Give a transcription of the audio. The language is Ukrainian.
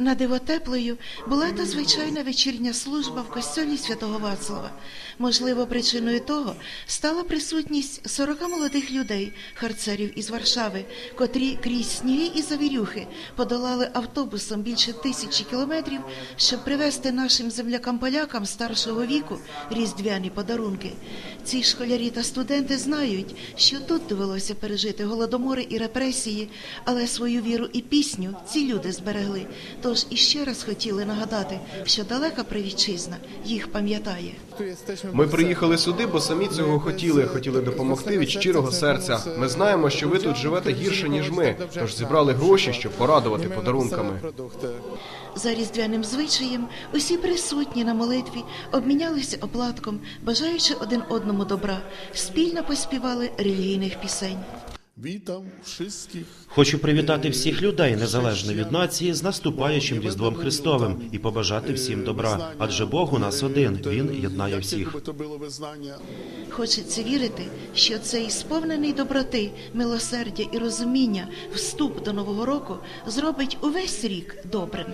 На диво теплою була та звичайна вечірня служба в костьолі святого Вацлава. Можливо, причиною того стала присутність 40 молодих людей, харцерів із Варшави, котрі крізь сніги і завірюхи подолали автобусом більше тисячі кілометрів, щоб привезти нашим землякам-полякам старшого віку різдвяні подарунки. Ці школярі та студенти знають, що тут довелося пережити голодомори і репресії, але свою віру і пісню ці люди зберегли. Тож іще раз хотіли нагадати, що далека привітчизна їх пам'ятає. Ми приїхали сюди, бо самі цього хотіли. Хотіли допомогти від щирого серця. Ми знаємо, що ви тут живете гірше ніж ми, тож зібрали гроші, щоб порадувати подарунками. За різдвяним звичаєм усі присутні на молитві обмінялися оплатком, бажаючи один одному добра, спільно поспівали релігійних пісень. Witam wszystkich Хочу привітати всіх людей, незалежно від нації, з наступаючим Різдвом Христовим і побажати всім добра. Адже Бог у нас один, Він єднає всіх. Хочеться вірити, що цей сповнений доброти, милосердя і розуміння вступ до нового року зробить увесь рік добрим.